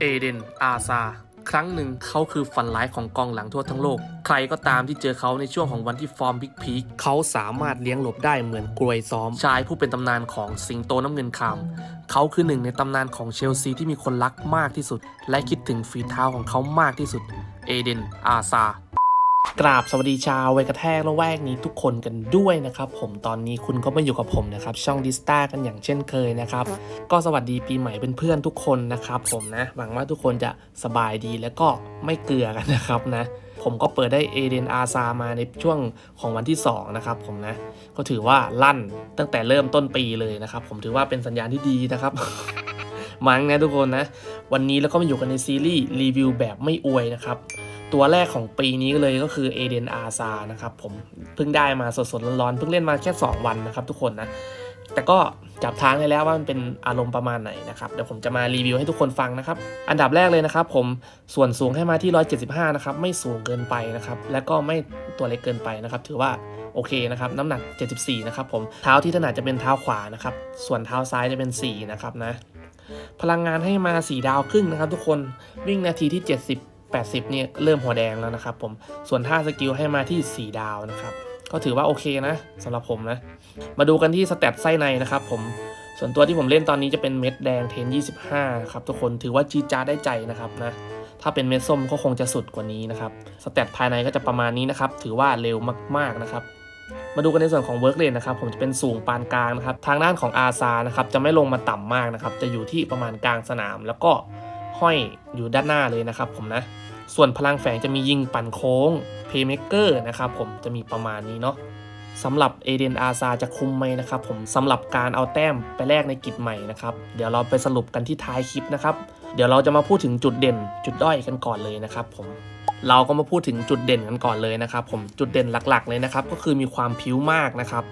เอเดน อาซา ครั้งหนึ่งเขาคือฝันร้ายของกองหลังทั่วทั้งโลก ใครก็ตามที่เจอเขาในช่วงของวันที่ฟอร์มบิ๊กพีคเขาสามารถเลี้ยงหลบได้เหมือนกลวยซ้อม ชายผู้เป็นตำนานของสิงโตน้ำเงินคำเขาคือหนึ่งในตำนานของเชลซีที่มีคนรักมากที่สุด และคิดถึงฝีเท้าของเขามากที่สุด เอเดน อาซา กราบสวัสดีชาวไวกระแทกและแวกนี้ทุกคนกันด้วยนะครับผมตอนนี้คุณก็มาอยู่กับผมนะครับช่องดิสตากันอย่างเช่นเคยนะครับก็สวัสดีปีใหม่เพื่อนทุกคนนะครับผมนะหวังว่าทุกคนจะสบายดีแล้วก็ไม่เกลือกันนะครับนะผมก็เปิดได้เอเดนอาซามาในช่วงของวันที่2นะครับผมนะก็ถือว่าลั่นตั้งแต่เริ่มต้นปีเลยนะครับผมถือว่าเป็นสัญญาณที่ดีนะครับมั้งนะทุกคนนะ วันนี้เราก็มาอยู่กันในซีรีส์รีวิวแบบไม่อวยนะครับ ตัวแรกของปีนี้เลยก็คือเอเดนอาซานะครับผมเพิ่งได้มาสดๆร้อนๆเพิ่งเล่นมาแค่ 2 วันนะครับทุกคนนะ แต่ก็จับทางให้แล้วว่ามันเป็นอารมณ์ประมาณไหนนะครับเดี๋ยวผมจะมารีวิวให้ทุกคนฟังนะครับ อันดับแรกเลยนะครับผมส่วนสูงให้มาที่ 175 นะครับ ไม่สูงเกินไปนะครับ และก็ไม่ตัวเล็กเกินไปนะครับ ถือว่าโอเคนะครับน้ำหนัก 74 นะครับผมเท้าที่ถนัดจะเป็นเท้าขวานะครับ ส่วนเท้าซ้ายจะเป็น 4 นะครับนะ พลังงานให้มา 4 ดาวครึ่งนะครับ ทุกคนวิ่งนาทีที่ 70 80เนี่ยเริ่มหัวแดงแล้วนะครับผมส่วนท่าสกิลให้มาที่ 4 ดาวนะครับก็ถือว่าโอเคนะสำหรับผมนะ มาดูกันที่สเตตไส้ในนะครับผมส่วนตัวที่ผมเล่นตอนนี้จะเป็นเม็ดแดงเทน 25 ครับทุกคนถือว่าจีจ้าได้ใจนะครับนะถ้าเป็นเม็ดส้มก็คงจะสุดกว่านี้นะครับสเตตภายในก็จะประมาณนี้นะครับถือว่าเร็วมากๆนะครับมาดูกันในส่วนของเวิร์กเลนนะครับผมจะเป็นสูงปานกลางนะครับทางด้านของอาซานะครับจะไม่ลงมาต่ำมากนะครับจะอยู่ที่ประมาณกลางสนาม แล้วก็ห้อยอยู่ด้านหน้าเลยนะครับผมนะ ส่วนพลังแฝงจะมียิงปั่นโค้งเพย์เม k เกอร์นะครับผมจะมีประมาณนี้เนาะสำหรับเอเดนอาซาจะคุมไหมนะครับผมสำหรับการเอาแต้มไปแลกในกิจใหม่นะครับเดี๋ยวเราไปสรุปกันที่ท้ายคลิปนะครับเดี๋ยวเราจะมาพูดถึงจุดเด่น จุดด้อยกันก่อนเลยนะครับผมเราก็มาพูดถึงจุดเด่นกันก่อนเลยนะครับผมจุดเด่นหลักๆเลยนะครับก็คือมีความผิวมากนะครับ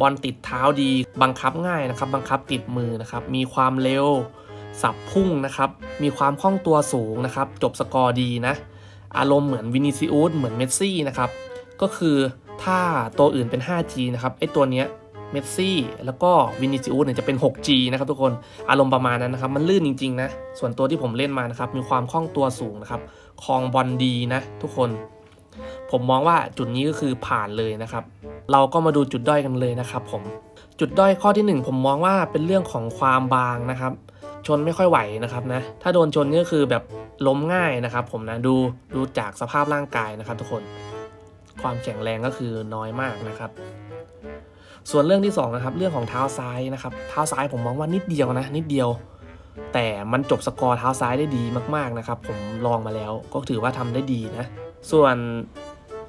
บอลติดเท้าดีบังคับง่ายนะครับบังคับติดมือนะครับมีความเร็ว สับพุ่งนะครับ มีความคล่องตัวสูงนะครับ จบสกอร์ดีนะ อารมณ์เหมือนวินิซิอุสเหมือนเมสซี่นะครับ ก็คือถ้าตัวอื่นเป็น 5G นะครับไอตัวเนี้ยเมสซี่แล้วก็วินิซิอุสเนี่ยจะเป็น 6G นะครับทุกคนอารมณ์ประมาณนั้นนะครับ มันลื่นจริงๆนะ ส่วนตัวที่ผมเล่นมานะครับ มีความคล่องตัวสูงนะครับคลองบอลดีนะ ทุกคน ผมมองว่าจุดนี้ก็คือผ่านเลยนะครับ เราก็มาดูจุดด้อยกันเลยนะครับ ผม จุดด้อยข้อที่หนึ่งผมมองว่าเป็นเรื่องของความบางนะครับ ชนไม่ค่อยไหวนะครับนะ ถ้าโดนชนนี่ก็คือแบบล้มง่ายนะครับผมนะดูดูจากสภาพร่างกายนะครับ ทุกคน ความแข็งแรงก็คือน้อยมากนะครับ ส่วนเรื่องที่สองนะครับเรื่องของเท้าซ้ายนะครับเท้าซ้ายผมมองว่านิดเดียวนะ นิดเดียว แต่มันจบสกอร์เท้าซ้ายได้ดีมากๆนะครับ ผมลองมาแล้วก็ถือว่าทำได้ดีนะ ส่วน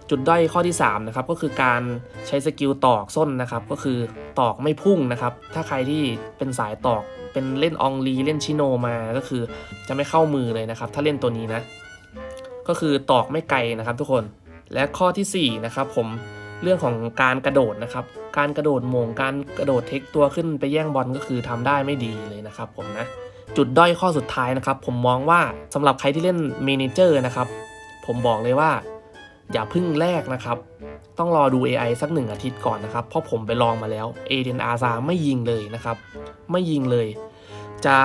จุดด้อยข้อที่3นะครับก็คือการใช้สกิลตอกส้นนะครับ ก็คือตอกไม่พุ่งนะครับ ถ้าใครที่เป็นสายตอกเป็นเล่นอองลีเล่นชิโนมาก็คือจะไม่เข้ามือเลยนะครับ ถ้าเล่นตัวนี้นะ ก็คือตอกไม่ไกลนะครับทุกคนและข้อที่4นะครับผมเรื่องของการกระโดดนะครับ การกระโดดโมงการกระโดดเทคตัวขึ้นไปแย่งบอลก็คือทำได้ไม่ดีเลยนะครับ ผมนะจุดด้อยข้อสุดท้ายนะครับ ผมมองว่าสำหรับใครที่เล่นเมนเจอร์นะครับ ผมบอกเลยว่า อย่าพึ่งแรกนะครับ ต้องรอดู AI สักหนึ่งอาทิตย์ก่อนนะครับ เพราะผมไปลองมาแล้วเอเดนอาซาไม่ยิงเลยนะครับ ไม่ยิงเลย จะ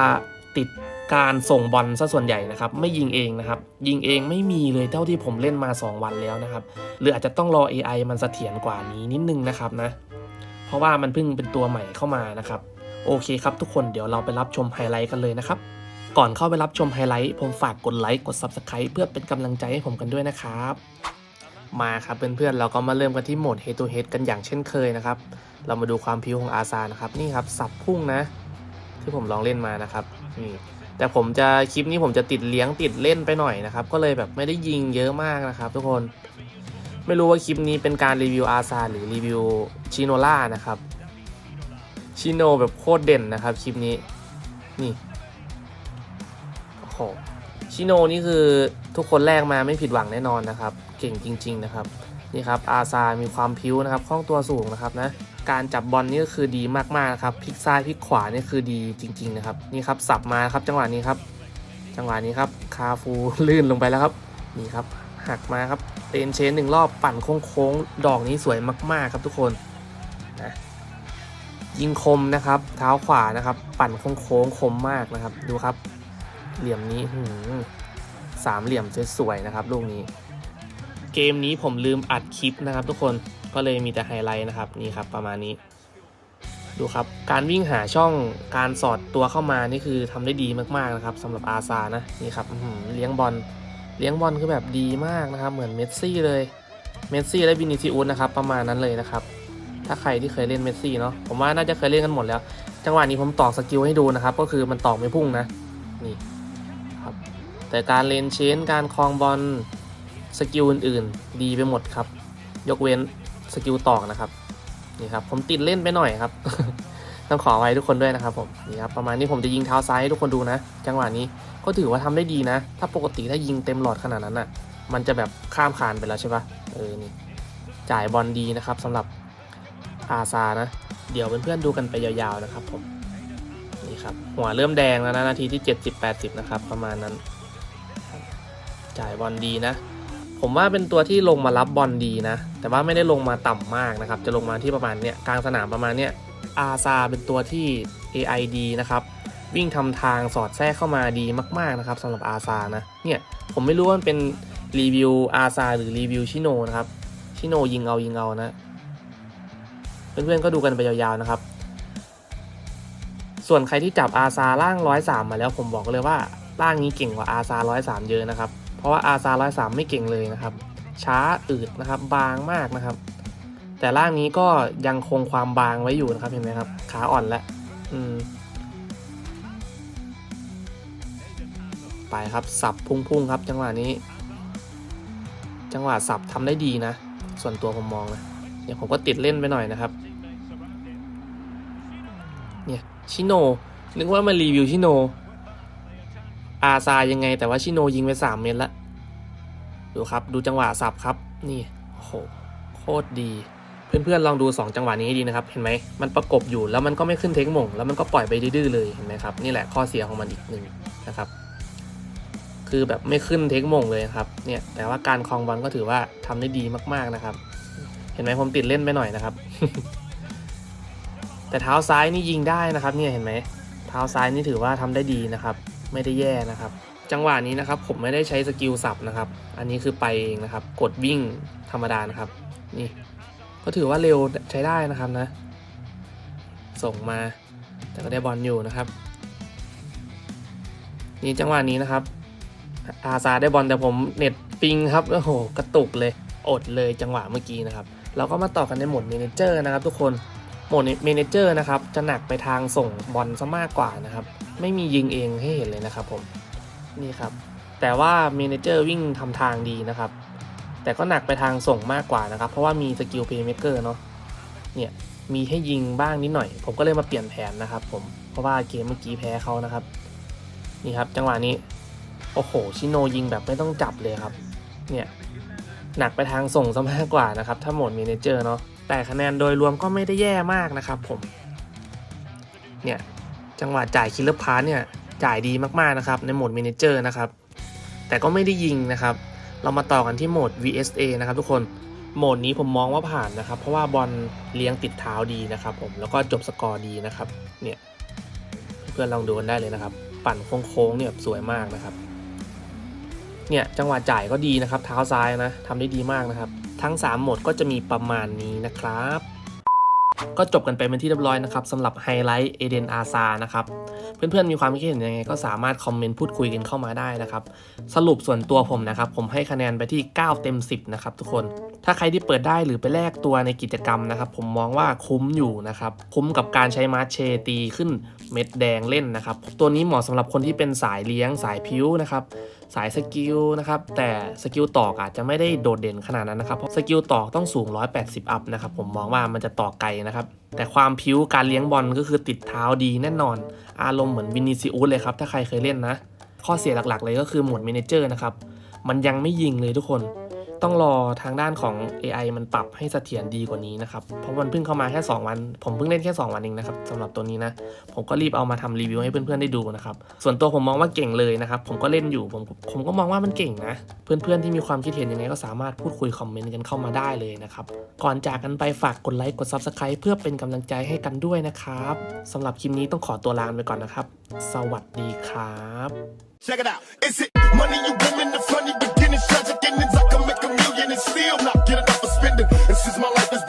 ติดการส่งบอลซะส่วนใหญ่นะครับ ไม่ยิงเองนะครับ ยิงเองไม่มีเลยเท่าที่ผมเล่นมา 2 วันแล้วนะครับ หรืออาจจะต้องรอ AI มันเสถียรกว่านี้นิดนึงนะครับนะ เพราะว่ามันเพิ่งเป็นตัวใหม่เข้ามานะครับ โอเคครับทุกคนเดี๋ยวเราไปรับชมไฮไลท์กันเลยนะครับ ก่อนเข้าไปรับชมไฮไลท์ผมฝากกดไลค์กด Subscribe เพื่อเป็นกำลังใจให้ผมกันด้วยนะครับ มาครับเพื่อนๆเราก็มาเริ่มกันที่โหมด Head to Head กันอย่างเช่นเคยนะครับ เรามาดูความพิวของอาซานะครับนี่ครับสับพุ่งนะ ที่ผมลองเล่นมานะครับนี่แต่ผมจะคลิปนี้ผมจะติดเลี้ยงติดเล่นไปหน่อยนะครับ ก็เลยแบบไม่ได้ยิงเยอะมากนะครับ ทุกคนไม่รู้ว่าคลิปนี้เป็นการรีวิวอาซาหรือรีวิวชิโนล่านะครับชิโนแบบโคตรเด่นนะครับคลิปนี้นี่โอ้โหชิโนนี่คือทุกคนแรกมาไม่ผิดหวังแน่นอนนะครับ เก่งจริง ๆ นะครับนี่ครับอาซา มีความพิ้วนะครับคล่องตัวสูงนะครับนะการจับบอลนี่ก็คือดีมากๆนะครับพลิกซ้ายพลิกขวานี่คือดีจริง ๆ นะครับนี่ครับสับมาครับจังหวะนี้ครับ จังหวะนี้ครับคาฟูลื่นลงไปแล้วครับนี่ครับหักมาครับเตนเชนหนึ่งรอบปั่นโค้งๆดอกนี้สวยมากๆครับทุกคนนะยิงคมนะครับ เท้าขวานะครับ ปั่นโค้งๆคมมากนะครับ ดูครับ เหลี่ยมนี้หืสามเหลี่ยมสวยๆนะครับลูกนี้ เกมนี้ผมลืมอัดคลิปนะครับ ทุกคนก็เลยมีแต่ไฮไลท์นะครับนี่ครับประมาณนี้ ดูครับการวิ่งหาช่องการสอดตัวเข้ามานี่คือทำได้ดีมากๆนะครับสำหรับอาซานะนี่ครับเลี้ยงบอลเลี้ยงบอลคือแบบดีมากนะครับ เหมือนเมสซี่เลยเมสซี่และวินิซิอุสนะครับประมาณนั้นเลยนะครับถ้าใครที่เคยเล่นเมสซี่เนาะผมว่าน่าจะเคยเล่นกันหมดแล้ว จังหวะนี้ผมตอกสกิลให้ดูนะครับ ก็คือมันตอกไม่พุ่งนะนี่ครับแต่การเลนเชนการคลองบอล สกิลอื่นๆ ดีไปหมดครับ ยกเว้นสกิลตอกนะครับ นี่ครับ ผมติดเล่นไปหน่อยครับ ต้องขอไว้ทุกคนด้วยนะครับผม นี่ครับประมาณนี้ผมจะยิงเท้าซ้ายให้ทุกคนดูนะ จังหวะนี้ก็ถือว่าทำได้ดีนะ ถ้าปกติถ้ายิงเต็มหลอดขนาดนั้นอะ มันจะแบบข้ามคานไปแล้วใช่ปะเออ นี่ จ่ายบอลดีนะครับสำหรับอาซานะ เดี๋ยวเพื่อนๆดูกันไปยาวๆนะครับ ผม นี่ครับ หัวเริ่มแดงแล้วนะนาทีที่ 70-80 นะครับ ประมาณนั้น จ่ายบอลดีนะ ผมว่าเป็นตัวที่ลงมารับบอลดีนะ แต่ว่าไม่ได้ลงมาต่ำมากนะครับ จะลงมาที่ประมาณเนี้ยกลางสนามประมาณเนี้ยอาซาเป็นตัวที่ AI ดีนะครับวิ่งทำทางสอดแทรกเข้ามาดีมากๆนะครับสำหรับอาซานะเนี่ยผมไม่รู้ว่ามันเป็นรีวิวอาซาหรือรีวิวชิโนนะครับชิโนยิงเอายิงเอานะเพื่อนๆก็ดูกันไปยาวๆนะครับ ส่วนใครที่จับอาซาล่างร้อยสามมาแล้วผมบอกเลยว่าล่างนี้เก่งกว่าอาซาร้อยสามเยอะนะครับ เพราะว่าอาซาร้อยสามไม่เก่งเลยนะครับ ช้าอืดนะครับบางมากนะครับ แต่ล่างนี้ก็ยังคงความบางไว้อยู่นะครับเห็นไหมครับ ขาอ่อนแล้วอืมไปครับสับพุ่งๆครับจังหวะนี้ จังหวะสับทำได้ดีนะ ส่วนตัวผมมองนะเดี๋ยวผมก็ติดเล่นไปหน่อยนะครับเนี่ยชิโนนึกว่ามารีวิวชิโน อาซายังไง แต่ว่าชิโนยิงไปสามเมตรละดูครับดูจังหวะสับครับ นี่โหโคตรดีเพื่อนๆลองดู 2 จังหวะนี้ดีนะครับ เห็นไหมมันประกบอยู่แล้วมันก็ไม่ขึ้นเทคมงแล้วมันก็ปล่อยไปดื้อเลยเห็นไหมครับนี่แหละข้อเสียของมันอีกหนึ่งนะครับ คือแบบไม่ขึ้นเทคมงเลยครับเนี่ยแต่ว่าการคลองบอลก็ถือว่าทำได้ดีมากๆนะครับ เห็นไหมผมติดเล่นไปหน่อยนะครับ แต่เท้าซ้ายนี่ยิงได้นะครับ เนี่ยเห็นไหมเท้าซ้ายนี่ถือว่าทำได้ดีนะครับ ไม่ได้แย่นะครับ จังหวะนี้นะครับผมไม่ได้ใช้สกิลสับนะครับ อันนี้คือไปเองนะครับ กดวิ่งธรรมดานะครับ นี่ ก็ถือว่าเร็วใช้ได้นะครับนะ ส่งมา แต่ก็ได้บอลอยู่นะครับ นี่จังหวะนี้นะครับ อาซาได้บอลแต่ผมเน็ตปิงครับโอ้โหกระตุกเลยอดเลยจังหวะเมื่อกี้นะครับ เราก็มาต่อกันในโหมดเมนเจอร์นะครับ ทุกคน โหมดเมนเจอร์นะครับจะหนักไปทางส่งบอลซะมากกว่านะครับ ไม่มียิงเองให้เห็นเลยนะครับผมนี่ครับ แต่ว่าเมนเจอร์วิ่งทำทางดีนะครับ แต่ก็หนักไปทางส่งมากกว่านะครับ เพราะว่ามีสกิลเพย์เมเกอร์เนาะเนี่ยมีให้ยิงบ้างนิดหน่อย ผมก็เลยมาเปลี่ยนแผนนะครับ ผมเพราะว่าเกมเมื่อกี้แพ้เขานะครับ นี่ครับจังหวะนี้โอ้โหชิโนยิงแบบไม่ต้องจับเลยครับ เนี่ยหนักไปทางส่งซะมากกว่านะครับ ถ้าโหมดเมนเจอร์เนาะ แต่คะแนนโดยรวมก็ไม่ได้แย่มากนะครับผม เนี่ยจังหวะจ่ายคิลเลอร์พาร์เนี่ยจ่ายดีมากๆนะครับในโหมด m ม n a เจอร์นะครับ แต่ก็ไม่ได้ยิงนะครับ เรามาต่อกันที่โหมด VSA นะครับทุกคนโหมดนี้ผมมองว่าผ่านนะครับ เพราะว่าบอลเลี้ยงติดเท้าดีนะครับ ผมแล้วก็จบสกอร์ดีนะครับ เนี่ยเพื่อนลองดูกันได้เลยนะครับ ปั่นโค้งๆเนี่ยสวยมากนะครับ เนี่ยจังหวะจ่ายก็ดีนะครับเท้าซ้ายนะทำได้ดีมากนะครับ ทั้ง3โหมดก็จะมีประมาณนี้นะครับก็จบกันไปเป็นที่เรียบร้อยนะครับสำหรับไฮไลท์เอเดนอาซานะครับเพื่อนๆมีความคิดเห็นยังไงก็สามารถคอมเมนต์พูดคุยกันเข้ามาได้นะครับ สรุปส่วนตัวผมนะครับ ผมให้คะแนนไปที่ 9 เต็ม 10 นะครับทุกคน ถ้าใครที่เปิดได้หรือไปแลกตัวในกิจกรรมนะครับ ผมมองว่าคุ้มอยู่นะครับ คุ้มกับการใช้มาร์เชตีขึ้นเม็ดแดงเล่นนะครับ ตัวนี้เหมาะสำหรับคนที่เป็นสายเลี้ยงสายพิ้วนะครับ สายสกิลนะครับแต่สกิลตอกอาจจะไม่ได้โดดเด่นขนาดนั้นนะครับเพราะสกิลตอกต้องสูง 180 อัพนะครับผมมองว่ามันจะตอกไกลนะครับแต่ความพิ้วการเลี้ยงบอลก็คือติดเท้าดีแน่นอน อารมณ์เหมือนวินิซิอุสเลยครับถ้าใครเคยเล่นนะ ข้อเสียหลักๆ เลยก็คือหมวดเมนเจอร์นะครับมันยังไม่ยิงเลยทุกคน ต้องรอทางด้านของ AI มันปรับให้เสถียรดีกว่านี้นะครับ เพราะมันเพิ่งเข้ามาแค่ 2 วัน ผมเพิ่งเล่นแค่ 2 วันเองนะครับสำหรับตัวนี้นะ ผมก็รีบเอามาทำรีวิวให้เพื่อนๆได้ดูนะครับ ส่วนตัวผมมองว่าเก่งเลยนะครับ ผมก็เล่นอยู่ ผมผมก็มองว่ามันเก่งนะ เพื่อนๆที่มีความคิดเห็นยังไงก็สามารถพูดคุยคอมเมนต์กันเข้ามาได้เลยนะครับ ก่อนจากกันไปฝากกดไลค์กด Subscribe เพื่อเป็นกำลังใจให้กันด้วยนะครับสำหรับคลิปนี้ต้องขอตัวลาไปก่อนนะครับ สวัสดีครับ Check it out. Is it money you women, the funny beginnings, tragic endings? I can make a still not get enough for spending. And since my life is